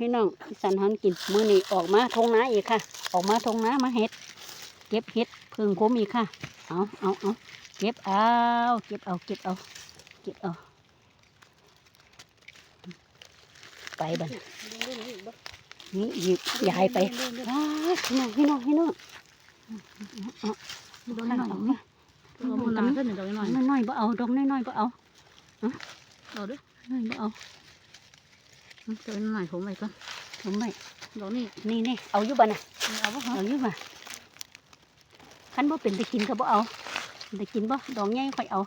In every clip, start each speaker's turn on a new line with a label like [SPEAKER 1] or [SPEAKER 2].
[SPEAKER 1] พี่น้องอีสันหันกินมือนี้ออกมาทงนาอีกค่ะ ออกมาทงนามาเฮ็ด เก็บเฮ็ดพิ่งคมอีกค่ะ เอาเอาเอาเก็บเอาเก็บเอาเก็บเอาเก็บเอา ไปบัดนี่หยิบยายไปว้าพี่น้องพี่น้องพี่น้องเอา
[SPEAKER 2] ดอก
[SPEAKER 1] เอา
[SPEAKER 2] น้อย
[SPEAKER 1] เอา
[SPEAKER 2] ๆนี่ดอกน้อยๆขึ้นดอกน้อย
[SPEAKER 1] น้อยๆบ่เอาดอกน้อยๆบ่เอา
[SPEAKER 2] เอาด้วย
[SPEAKER 1] น้อยบ่เอา
[SPEAKER 2] ดอกน้อยๆผมไปก่อน
[SPEAKER 1] ผมไม่
[SPEAKER 2] ดอกนี้
[SPEAKER 1] นี่นี่เอาอยู่บ่น่ะ
[SPEAKER 2] เอาบ่ฮะ
[SPEAKER 1] เอาอยู่บ่คันบ่เป็นไปกินก็บ่เอาไปกินบ่ดอกใหญ่ค่อยเอา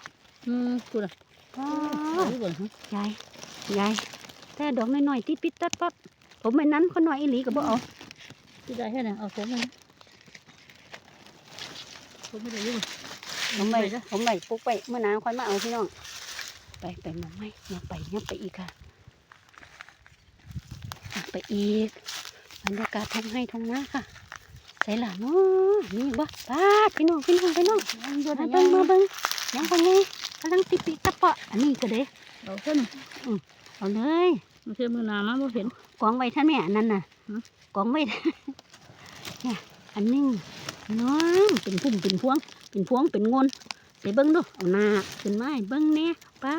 [SPEAKER 2] อืมกูล่ะ
[SPEAKER 1] ว้า
[SPEAKER 2] เอาอยู่บ่ฮะ
[SPEAKER 1] ยายยายแต่ดอกน้อยๆที่ปิดตัดปั๊บผมไม่นั้นคนน้อยอีหลีก็บ่เอา
[SPEAKER 2] ที่ได้แค่ไหนเอาผมไปผมไม่ได้อยู่
[SPEAKER 1] ผมไปผมไปปลุกไปเมื่อนานค่อยมาเอาพี่น้อง ไปไปหมองไม่ยังไปยังไปอีกค่ะยัง ไปอีกบรรยากาศทงให้ทงนาค่ะใส่หลังเนาะนี่บ่ปาดพี่น้องพี่น้องพี่น้อง
[SPEAKER 2] ยังอยู่
[SPEAKER 1] มา
[SPEAKER 2] ได้
[SPEAKER 1] เบิ่งมาเบิ่งยังคนนี้กำลังติปิตะเปาะอันนี้ก็เด้
[SPEAKER 2] เอาขึ้น
[SPEAKER 1] เอาเลย
[SPEAKER 2] มันคือมือหนามาบ่เห็น
[SPEAKER 1] กองไว้ท่านแม่อันนั้นน่ะ
[SPEAKER 2] หือ
[SPEAKER 1] กองไว้เนี่ยอันนี้น้องเป็นพุ่มเป็นพวง เป็นพวงเป็นงนไปเบิ้งดูเอาหน้าขึ้นมาให้เบิ้งเนี่ยป้า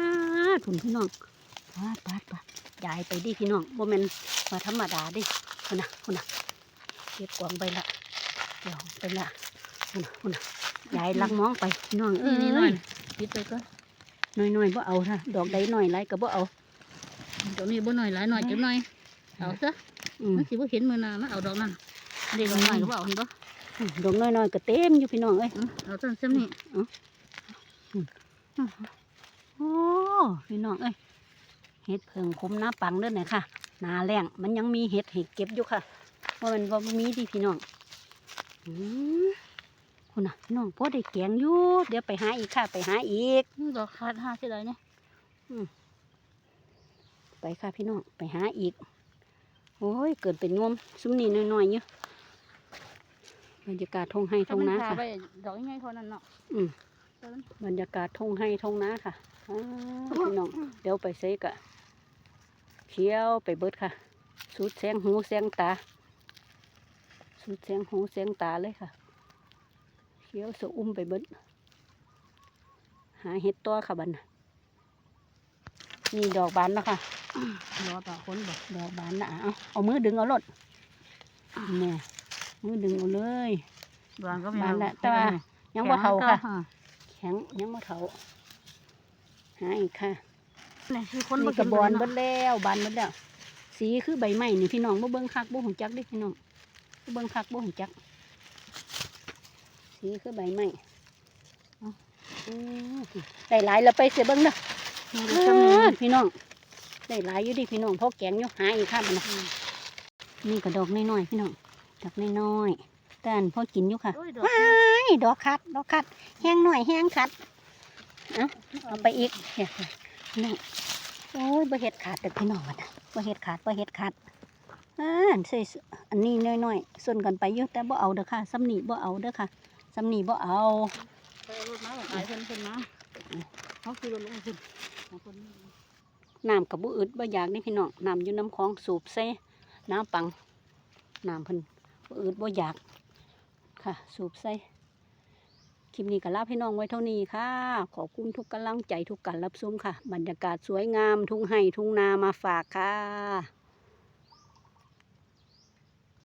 [SPEAKER 1] ดผุนพี่น้องป้าดป้าดป้าด ยายไปดิพี่น้องบ่แม่นมาธรรมดาดิคนน่ะคนน่ะเก็บกองไปละเดี๋ยวไปละคนน่ะคนน่ะยายลักมองไปพี่น้องเอ้
[SPEAKER 2] นี่นี่หน่อย
[SPEAKER 1] ย
[SPEAKER 2] ปิดไปก่อน
[SPEAKER 1] น้อยๆบ่เอาค่ะดอกใดน้อยไรก็บ่เอา
[SPEAKER 2] ดอกนี้บ่หน่อยหลายหน่อยเก็บหน่อยเอาซะ
[SPEAKER 1] อืม
[SPEAKER 2] มันสิบ่เห็นมือหนามาเอาดอกนั้นเด็กหน่อยก็บ่เอาเห็นบ่
[SPEAKER 1] ดอกน้อยๆก็เต็มอยู่พี่น้องเอ้ย
[SPEAKER 2] เอาต้นเส้นนี้
[SPEAKER 1] โอ้พี่น้องเอ้ย เห็ดเพิงคุ้มหน้าปังเด้อเนี่ยค่ะหนาแรงมันยังมีเห็ดให้เก็บอยู่ค่ะว่ามันว่ามีดิพี่น้องอืมคุณน่ะพี่น้องพอได้แกงอยู่เดี๋ยวไปหาอีกค่ะ ไปหาอีก
[SPEAKER 2] ดอกขาดห้าเท่าไรเนี่ย
[SPEAKER 1] ไปค่ะพี่น้องไปหาอีก โอ้ยเกิดเป็นงมซุ้มนี่น้อยๆอยู่บรรยากาศทงให้ทงนาค่ะ
[SPEAKER 2] ไปดอกง่ายเท่านั้นเนาะ
[SPEAKER 1] อืม บรรยากาศทงให้ทงนาค่ะอ้าวพี่น้องเดี๋ยวไปเซกะเขียวไปเบิดค่ะ สุดแสงหูแสงตา สุดแสงหูแสงตาเลยค่ะ เขียวสะอุ้มไปเบิด หาเห็ดตัวค่ะบัดนน่ะนี่ดอกบานแล้วค่ะ
[SPEAKER 2] รอต่อคนบ่
[SPEAKER 1] ดอกบานนะเอาเอามือดึงเอารถเนี่ยมือดึงเอาเลย
[SPEAKER 2] บานก็ไม่
[SPEAKER 1] บาน
[SPEAKER 2] เอา
[SPEAKER 1] ละแต่ว่ายังบ่เท่าค่ะ แข็งยังบ่เท่าหาอีกค่ะ
[SPEAKER 2] นี่คือคน
[SPEAKER 1] นี่กระบอนเบิดแล้วบานเบิดแล้ว สีคือใบไม้นี่พี่น้องบ่เบิ่งคักบ่หูจักเดิพี่น้องบ่เบิ่งคักบ่หูจัก สีคือใบไม้เอาอืมได้หลายแล้วไปเสียเบิ่งเด้อ
[SPEAKER 2] นี่
[SPEAKER 1] เอ
[SPEAKER 2] ก็มี
[SPEAKER 1] อพี่น้องได้หลายอยู่ดิพี่น้องพอแกงอยู่หาอีกค่ะมันนะนี่ก็ดอกน้อยๆพี่น้องดอกน้อยๆแต่อันพอกินอยู่ค่ะ
[SPEAKER 2] โอ้ยดอก
[SPEAKER 1] ว้าย ดอกคัด ดอกคัด แห้งหน่อยแห้งคัด เอาไปอีกเนี่ยนี่โอ้ยบ่เห็ดขาดเด็กพี่น้องอะนะบ่เห็ดขาดบ่เห็ดขาดอ่าใส่อันนี้น้อยๆส่วนกันไปอยู่แต่บ่เอาเด้อค่ะสำนีบ่เอาเด้อค่ะสำนีบ่เอา
[SPEAKER 2] ไปเอารถมาหลายคนคนมาเขาคือรถลงขึ้นคน
[SPEAKER 1] น้ำกับบ่อึดบ่อยากนี่พี่น้องน้ำอยู่น้ำคลองสูบใส่น้ำปังน้ำเพิ่นบ่อึดบ่อยากค่ะ สูบใส่ คลิปนี้ก็ลาพี่น้องไว้เท่านี้ค่ะ ขอบคุณทุกกำลังใจทุกการรับชมค่ะ บรรยากาศสวยงามทุ่งไห่ทุ่งนามาฝากค่ะ